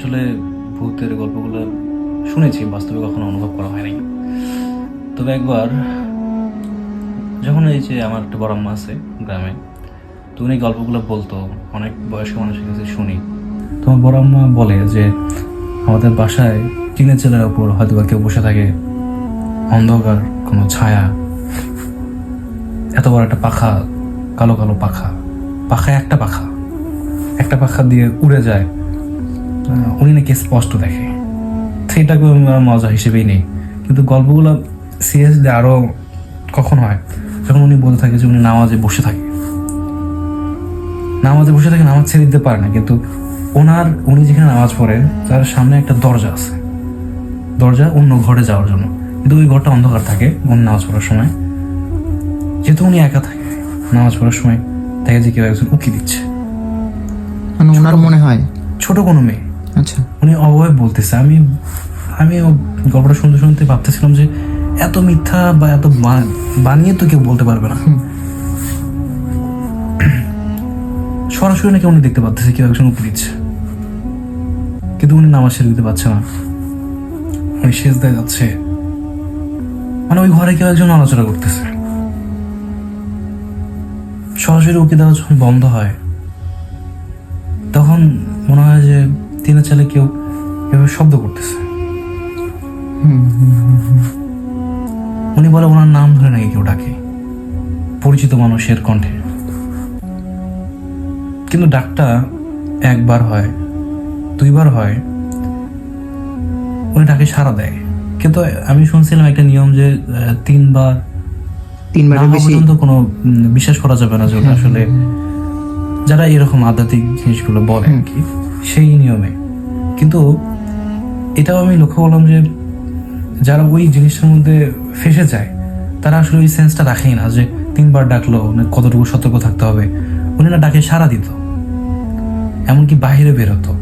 আসলে ভূতের গল্পগুলো শুনেছি, বাস্তবে কখনো অনুভব করা হয়নি। তবে একবার যখন এই যে আমার একটা বড় আম্মা আছে গ্রামে, তো উনি গল্পগুলো বলতো, অনেক বয়স্ক মানুষের কাছে শুনি। তো আমার বড় আম্মা বলে যে, আমাদের বাসায় টিনের চেলার উপর হয়তো বা কেউ বসে থাকে। অন্ধকার, কোনো ছায়া। এত বড় একটা পাখা, কালো কালো পাখা। পাখায় একটা পাখা। একটা পাখা দিয়ে উড়ে যায়। উনি নাকি স্পষ্ট দেখে। সেটাকে আমি মজা হিসেবেই নেই। কিন্তু গল্পগুলো সিরিয়াসলি আরও কখন হয়? যখন উনি বলতে থাকে যে উনি নামাজে বসে থাকে। নামাজে বসে থাকে নামাজ ছেড়ে দিতে পারে না। কিন্তু ওনার উনি যেখানে নামাজ পড়েন তার সামনে একটা দরজা আছে। দরজা অন্য ঘরে যাওয়ার জন্য। কিন্তু ওই ঘরটা অন্ধকার থাকে উনি নামাজ পড়ার সময়। যেহেতু উনি একা থাকে নামাজ পড়ার সময় দেখা যে কেউ একজন উকি দিচ্ছে। মানে ওনার মনে হয় ছোট কোনো মেয়ে। আচ্ছা। উনি অবয় বলতেছে। আমি আমি গল্পটা শুনতে শুনতে ভাবতেছিলাম যে এত মিথ্যা বা এত বানিয়ে তো কেউ বলতে পারবে না। সরাসরি নাকি উনি দেখতে পাচ্ছে কেউ একজন উপরে দিচ্ছে। কিন্তু উনি নামাজ ছেড়ে দিতে পারছে না। উনি শেষ দেয় যাচ্ছে। মানে ওই ঘরে কেউ একজন আলোচনা করতেছে। সরাসরি উকি দেওয়া যখন বন্ধ হয় তখন মনে হয় যে তিনের চালে কেউ এভাবে শব্দ করতেছে। উনি বলে ওনার নাম ধরে নাকি কেউ ডাকে। পরিচিত মানুষের কণ্ঠে। কিন্তু ডাকটা একবার হয় দুইবার হয় উনি ডাকে সাড়া দেয়। কিন্তু আমি শুনছিলাম একটা নিয়ম যে তিনবার বেশি। পর্যন্ত কোনো বিশ্বাস করা যাবে না যে আসলে যারা এরকম আধ্যাত্মিক জিনিসগুলো বলে আর কি। সেই নিয়মে। কিন্তু এটাও আমি লক্ষ্য করলাম যে যারা ওই জিনিসটার মধ্যে ফেসে যায়, তারা আসলে ওই সেন্সটা রাখেই না যে তিনবার ডাকলো মানে কতটুকু সতর্ক থাকতে হবে। উনি না ডাকে সারা দিত। এমনকি বাইরে বের হতো।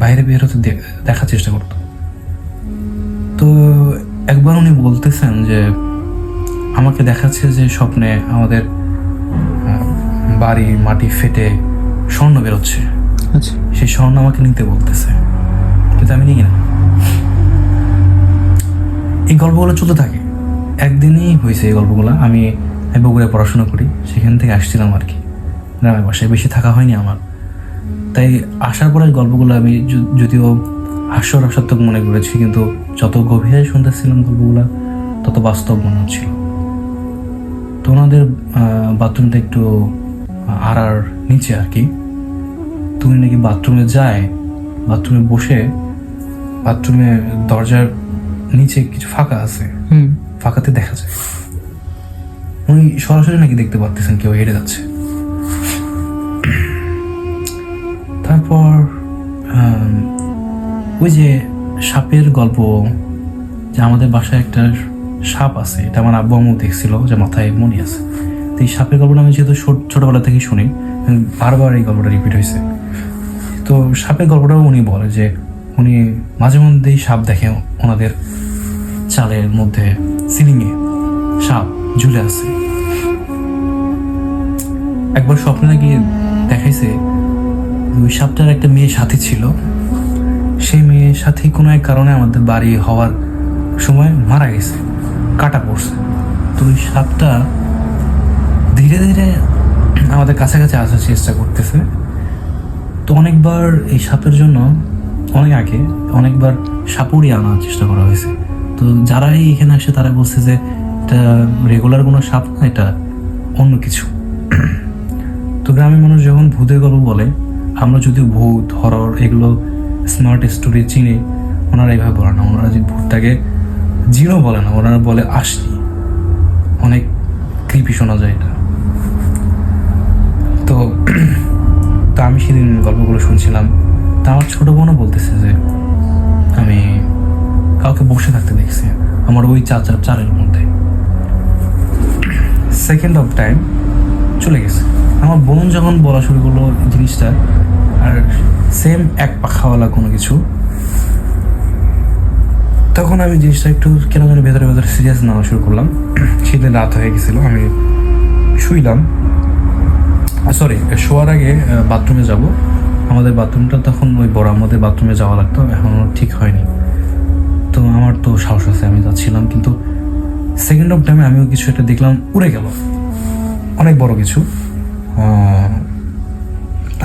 বাইরে বের হতে দেখার চেষ্টা করতো। তো একবার উনি বলতেছেন যে, আমাকে দেখাচ্ছে যে স্বপ্নে আমাদের বাড়ি, মাটি ফেটে স্বর্ণ বেরোচ্ছে। আচ্ছা। সেই স্বর্ণ আমাকে নিতে বলতেছে। কিন্তু আমি নিই না। এই গল্পগুলো চলতে থাকে। একদিনই হয়েছে এই গল্পগুলো। আমি বগুড়ায় পড়াশোনা করি। সেখান থেকে আসছিলাম আর কি। গ্রামের বাসায়। বেশি থাকা হয়নি আমার। তাই আসার পরে গল্পগুলো আমি যদিও হাস্যরসাত্মক মনে করেছি, কিন্তু যত গভীরে শুনতেছিলাম গল্পগুলো, তত বাস্তব মনে হচ্ছিল। তো ওনাদের বাথরুমটা একটু আর আর নিচে আর কি। তুমি নাকি বাথরুমে যায় বাথরুমে বসে বাথরুমে দরজার নিচে কিছু ফাঁকা আছে। ফাঁকাতে দেখা যায়। উনি সরাসরি নাকি দেখতে পাচ্ছেন কেউ হেঁটে যাচ্ছে। তারপর ওই যে সাপের গল্প যে আমাদের বাসায় একটা সাপ আছে এটা আমার আব্বু আম্মু দেখছিল যে মাথায় মনে আছে। তো এই সাপের গল্পটা আমি যেহেতু ছোট- ছোটবেলা থেকেই শুনি বারবার এই গল্পটা রিপিট হয়েছে। তো সাপের গল্পটাও উনি বলে যে, উনি মাঝে মধ্যেই সাপ দেখে ওনাদের চালের মধ্যে সিলিংয়ে সাপ ঝুলে আছে। একবার স্বপ্নে নাকি দেখাইছে, ওই সাপটার একটা মেয়ে সাথী ছিল। সেই মেয়ের সাথে কোনো এক কারণে আমাদের বাড়ি হওয়ার সময় মারা গেছে, কাটা পড়ছে। তো ওই সাপটা ধীরে ধীরে আমাদের কাছাকাছি আসার চেষ্টা করতেছে। তো অনেকবার এই সাপের জন্য, অনেক আগে, অনেকবার সাপুরি আনার চেষ্টা করা হয়েছে। তো যারাই এখানে আসে, তারা বলছে যে, এটা রেগুলার কোনো সাপ না, এটা অন্য কিছু। তো গ্রামের মানুষ যখন ভূতের গল্প বলে, আমরা যদি ভূত হরর এগুলো স্মার্ট স্টোরি চিনি, ওনারা এইভাবে বলে না। ওনারা যে ভূতটাকে জিরো বলে না, ওনারা বলে আসনি অনেক কৃপি শোনা যায় এটা। তো আমি সেদিন গল্পগুলো শুনছিলাম। তা আমার ছোট বোনও বলতেছে যে, আমি কাউকে বসে থাকতে দেখছি, আমার ওই চাচার চারের মধ্যে। সেকেন্ড অফ টাইম চলে গেছে। আমার বোন যখন বলা শুরু করল জিনিসটা, আর সেম এক পাখাওয়ালা কোনো কিছু, তখন আমি জিনিসটা একটু কেন যেন ভেতরে ভেতরে সিরিয়াস নেওয়া শুরু করলাম। সেদিন রাত হয়ে গেছিল, আমি শুইলাম। সরি শোয়ার আগে বাথরুমে যাব। আমাদের বাথরুমটা তখন ওই বড় আমাদের বাথরুমে যাওয়া লাগতো এখনও ঠিক হয়নি। তো আমার তো সাহস আছে, আমি যাচ্ছিলাম, কিন্তু সেকেন্ড অফ টাইমে আমিও কিছু একটা দেখলাম, উড়ে গেল। অনেক বড় কিছু।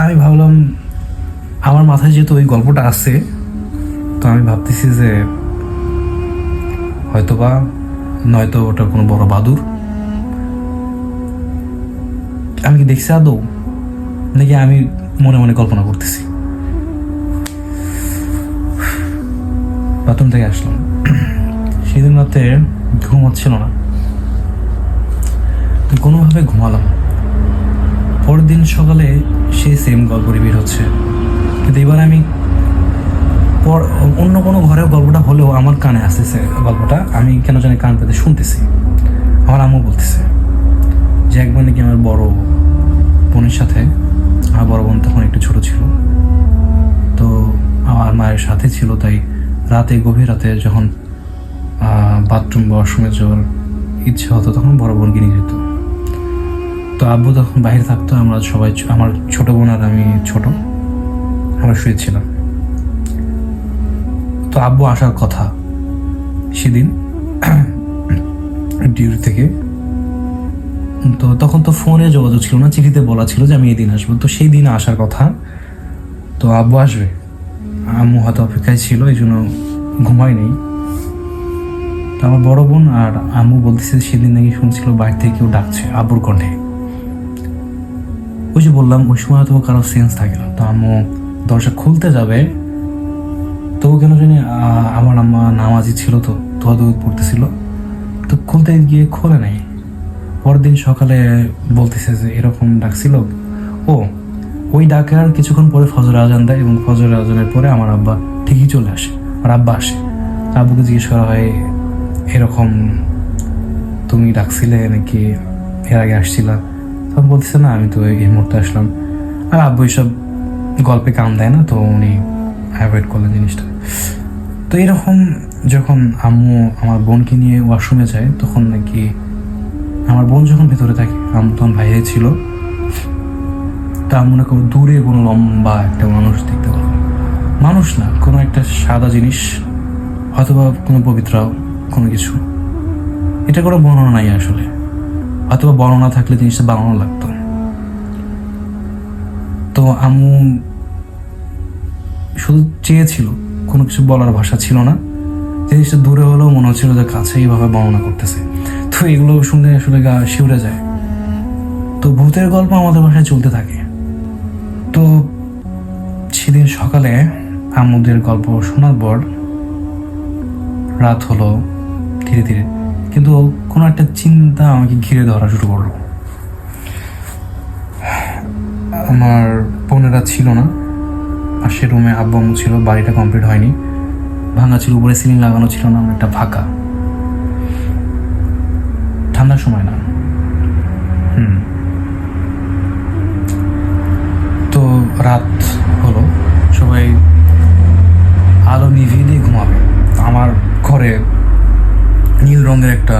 আমি ভাবলাম, আমার মাথায় যেহেতু ওই গল্পটা আছে, তো আমি ভাবতেছি যে হয়তোবা নয়তো ওটা কোনো বড় বাদুর। আমি কি দেখছি আদৌ? নাকি আমি মনে মনে কল্পনা করতেছি? বাথরুম থেকে আসলাম। সেদিন রাতে ঘুম হচ্ছিল না। কোনোভাবে ঘুমালাম। পরের দিন সকালে সেই সেম গল্প রিপিট হচ্ছে। কিন্তু এবার আমি পর অন্য কোনো ঘরেও গল্পটা হলেও আমার কানে আসতেছে গল্পটা। আমি কেন জানি কান পেতে শুনতেছি। আমার আম্মু বলতেছে যে একবার নাকি আমার বড় বোনের সাথে আমার বড় বোন তখন একটু ছোট ছিল। তো আমার মায়ের সাথে ছিল, তাই রাতে, গভীর রাতে যখন বাথরুম ওয়াশরুমে যাওয়ার ইচ্ছে হতো, তখন বড় বোনকে নিয়ে যেত। তো আব্বু তখন বাইরে থাকতো, আমরা সবাই আমার ছোট বোন আর আমি ছোট, আমরা শুয়েছিলাম তো আব্বু আসার কথা সেদিন, ডিউটি থেকে তো তখন তো ফোনে যোগাযোগ ছিল না, চিঠিতে বলা ছিল যে আমি এই দিন আসব। তো সেই দিন আসার কথা, তো আব্বু আসবে। আম্মু হয়তো অপেক্ষায় ছিল, এই জন্য ঘুমাই নেই। তো আমার বড় বোন আর আম্মু বলতেছে সেদিন নাকি শুনছিল বাইরে থেকে কেউ ডাকছে আব্বুর কণ্ঠে। ওই যে বললাম, ওই সময় তো কারও সেন্স থাকে না। তো আম্মু দরজা খুলতে যাবে, তো কেন জানি আমার আম্মা নামাজি ছিল তো ধোয়া ধোয়া পড়তেছিল তো খুলতে গিয়ে খোলে নাই। পরের দিন সকালে বলতেছে যে এরকম ডাকছিল। ও, ওই ডাকার কিছুক্ষণ পরে ফজর আজান দেয় এবং ফজর আজানের পরে আমার আব্বা ঠিকই চলে আসে, আমার আব্বা আসে। আব্বুকে জিজ্ঞেস করা হয়, এরকম তুমি ডাকছিলে নাকি এর আগে আসছিলা? তখন বলতেছে, না, আমি তো এই মুহূর্তে আসলাম। আর আব্বু এসব গল্পে কাম দেয় না, তো উনি অ্যাভয়েড করলেন জিনিসটা। তো এরকম যখন আম্মু আমার বোনকে নিয়ে ওয়াশরুমে যায়, তখন নাকি আমার বোন যখন ভেতরে থাকে আম্মু তখন বাইরে ছিল তা মনে করো দূরে কোনো লম্বা একটা মানুষ দেখতে পেল মানুষ না, কোনো একটা সাদা জিনিস অথবা কোনো পবিত্র কোনো কিছু। এটা কোনো বর্ণনা নাই আসলে। অথবা বর্ণনা থাকলে জিনিসটা বানানো লাগতো। তো আম্মু শুধু চেয়েছিল, কোনো কিছু বলার ভাষা ছিল না। জিনিসটা দূরে হলেও মনে হচ্ছিল যে কাছে এইভাবে বর্ণনা করতেছে। তো এগুলো শুনে আসলে গা শিউরে যায়। তো ভূতের গল্প আমাদের বাসায় চলতে থাকে। তো সেদিন সকালে আম্মুদের গল্প শোনার পর রাত হলো ধীরে ধীরে। কিন্তু কোনো একটা চিন্তা আমাকে ঘিরে ধরা শুরু করল। আমার বোনেরা ছিল না। পাশের রুমে আব্বু ছিল, বাড়িটা কমপ্লিট হয়নি। ভাঙা ছিল, উপরে সিলিং লাগানো ছিল না একটা ফাঁকা। ঠান্ডার সময় না। হুম। তো রাত হলো, সবাই আলো নিভিয়ে ঘুমাবে। আমার ঘরে নীল রঙের একটা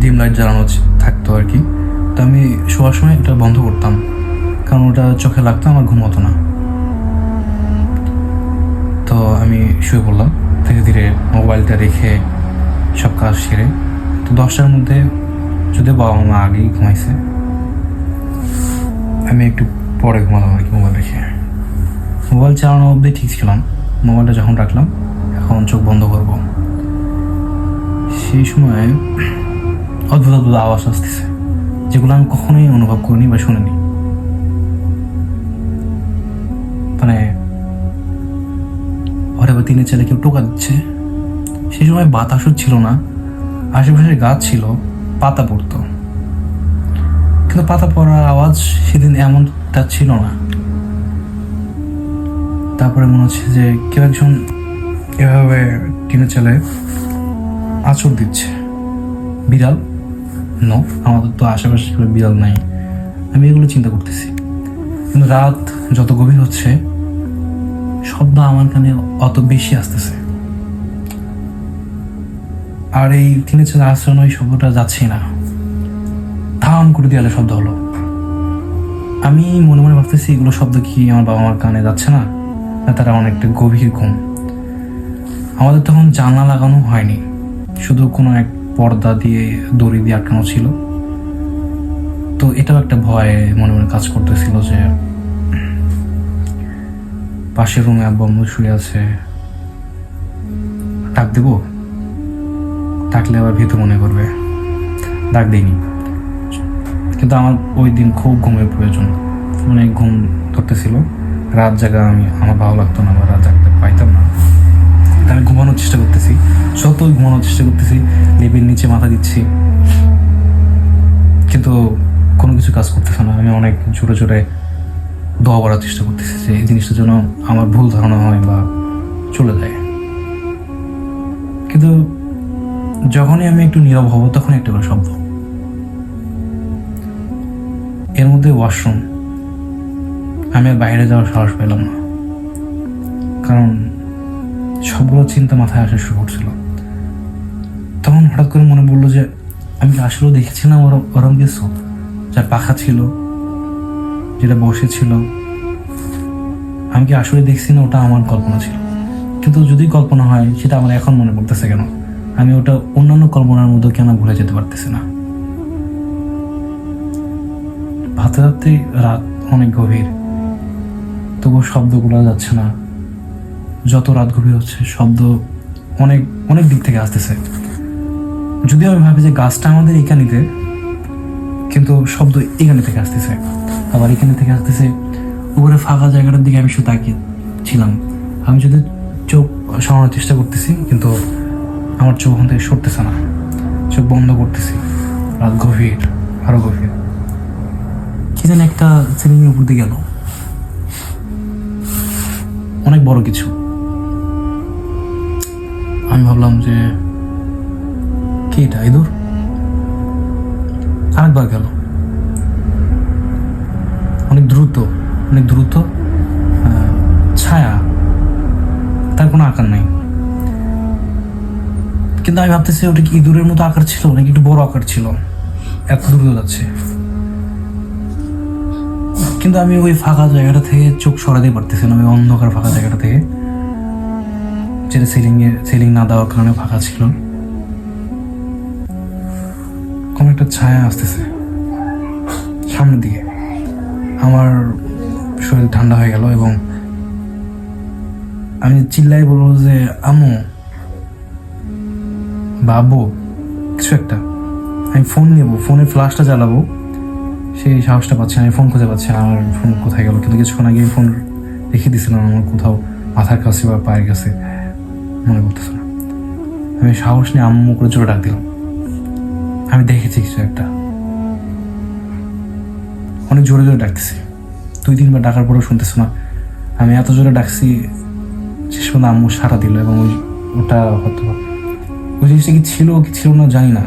ডিম লাইট জ্বালানো থাকতো আর কি। তো আমি শোয়ার সময় এটা বন্ধ করতাম, কারণ ওটা চোখে লাগতো, আমার ঘুম হতো না। তো আমি শুয়ে পড়লাম, ধীরে ধীরে মোবাইলটা রেখে সব কাজ সেরে, তো দশটার মধ্যে যদি বাবা মা আগেই ঘুমাইছে, আমি একটু পরে ঘুমালাম আর কি, মোবাইল রেখে মোবাইল চালানো অবধি ঠিক ছিলাম। মোবাইলটা যখন রাখলাম, এখন চোখ বন্ধ করব। সেই সময় অদ্ভুত অদ্ভুত আওয়াজ আসতেছে, যেগুলো আমি কখনোই অনুভব করিনি বা শুনিনি। মানে ঘরে বা তিনের ছেলে কেউ টোকা দিচ্ছে। সেই সময় বাতাসও ছিল না, আশেপাশে গাছ ছিল। পাতা পড়তো। কিন্তু পাতা পড়ার আওয়াজ সেদিন এমনটা ছিল না। তারপরে মনে হচ্ছে যে কেউ একজন এভাবে টিনের ছেলে আচর দিচ্ছে। বিড়াল? নো আমাদের তো আশেপাশে কোনো বিড়াল নাই। আমি এগুলো চিন্তা করতেছি। কিন্তু রাত যত গভীর হচ্ছে, শব্দ আমার কানে অত বেশি আসতেছে। আর এই তিনি ছেলে আশ্রয় ওই শব্দটা যাচ্ছি না। ধাম করে দেয়ালে শব্দ হলো। আমি মনে মনে ভাবতেছি, এগুলো শব্দ কি আমার বাবা মার কানে যাচ্ছে না? না, তারা অনেকটা গভীর ঘুম। আমাদের তখন জানলা লাগানো হয়নি। শুধু কোনো এক পর্দা দিয়ে দড়ি দিয়ে আটকানো ছিল। তো এটাও একটা ভয় মনে মনে কাজ করতেছিল যে পাশের রুমে আব্বু শুয়ে আছে। ডাক দেবো? ডাকলে আবার ভীত মনে করবে। ডাক দিইনি। কিন্তু আমার ওই দিন খুব ঘুমের প্রয়োজন। অনেক ঘুম ধরতেছিল। রাত জাগা আমি, আমার ভালো লাগতো না বা রাত জাগতে পাইতাম না। আমি ঘুমানোর চেষ্টা করতেছি। সত্যই ঘুমানোর চেষ্টা করতেছি। লেপের নিচে মাথা দিচ্ছি। কিন্তু কোনো কিছু কাজ করতেছে না। আমি অনেক জোরে জোরে দোয়া করার চেষ্টা করতেছি যে এই জিনিসটা যেন আমার ভুল ধারণা হয় বা চলে যায়। কিন্তু যখনই আমি একটু নীরব হব, তখনই একটা করে শব্দ। এর মধ্যে ওয়াশরুম। আমি আর বাইরে যাওয়ার সাহস পেলাম না। কারণ সবগুলো চিন্তা মাথায় আসা শুরু করছিল। তখন হঠাৎ করে মনে পড়ল যে, আমি আসলেও দেখেছিলাম ওরম ওরম কিছু। যার পাখা ছিল, যেটা বসেছিল আমি কি আসলে দেখছি না, ওটা আমার কল্পনা ছিল। কিন্তু যদি কল্পনা হয়, সেটা আমার এখন মনে পড়তেছে কেন? আমি ওটা অন্যান্য কল্পনার মধ্যে কেন ভুলে যেতে পারতেছি না? ভাতে ভাতে রাত অনেক গভীর তবু শব্দগুলো যাচ্ছে না। যত রাত গভীর হচ্ছে, শব্দ অনেক অনেক দিক থেকে আসতেছে। যদিও আমি ভাবি যে গাছটা আমাদের এখানিতে, কিন্তু শব্দ এখানে থেকে আসতেছে। আবার এখানে থেকে আসতেছে, উপরে ফাঁকা জায়গাটার দিকে আমি শুধু তাকিয়ে ছিলাম। আমি যদি চোখ সরানোর চেষ্টা করতেছি, কিন্তু আমার চোখ ওখান থেকে সরতেছে না। চোখ বন্ধ করতেছি। রাত গভীর, আরও গভীর। কি যেন একটা সিলিংয়ের উপর দিয়ে গেল। অনেক বড় কিছু। আমি ভাবলাম যে, কি এটা, ইঁদুর? আরেকবার গেল। অনেক দ্রুত অনেক দ্রুত ছায়া। তার কোনো আকার নাই। কিন্তু আমি ভাবতেছি ওটা কি ইঁদুরের মতো আকার ছিল নাকি একটু বড় আকার ছিল? এত দ্রুত যাচ্ছে। কিন্তু আমি ওই ফাঁকা জায়গাটা থেকে চোখ সরাতে পারতেছি না, ওই অন্ধকার ফাঁকা জায়গাটা থেকে। যেটা সিলিং এ সিলিং না দেওয়ার কারণে ফাঁকা ছিল। কোন একটা ছায়া আসতেছে সামনের দিকে। আমার শরীর ঠান্ডা হয়ে গেল এবং আমি চিল্লাই বলব যে আমু বাবু কিছু একটা। আমি ফোন নেব ফোনের ফ্লাশটা জ্বালাবো। সেই সাহসটা পাচ্ছি না, আমি ফোন খুঁজে পাচ্ছি আমার ফোন কোথায় গেল। কিন্তু কিছুক্ষণ আগে ফোন রেখে দিয়েছিলাম আমার কোথাও মাথার কাছে বা পায়ের কাছে। মনে করতেছে না। আমি সাহস নিয়ে আম্মু করে জোরে ডাক দিলাম। আমি দেখেছি কিছু একটা। অনেক জোরে জোরে ডাকতেছি। দুই তিনবার ডাকার পরেও শুনতেছে না। আমি এত জোরে ডাকছি, শেষ পর্যন্ত আম্মু সারা দিল এবং ওই ওটা হয়তো ওই জিনিসটা কি ছিল কি ছিল না জানি না।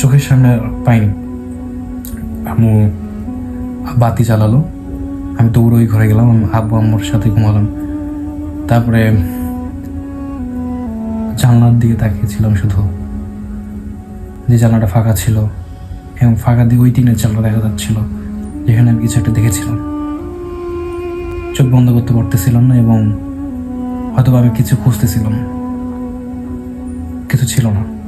চোখের সামনে পাইনি। আম্মু বাতি জ্বালালো। আমি দৌড় ওই ঘরে গেলাম, আব্বু আম্মুর সাথে ঘুমালাম। তারপরে জানলার দিকে তাকিয়েছিলাম শুধু। যে জানলাটা ফাঁকা ছিল এবং ফাঁকা দিয়ে ওই টিনের জানলা দেখা যাচ্ছিল, যেখানে আমি কিছু একটা দেখেছিলাম। চোখ বন্ধ করতে পারতেছিলাম না এবং হয়তো আমি কিছু খুঁজতেছিলাম। কিছু ছিল না।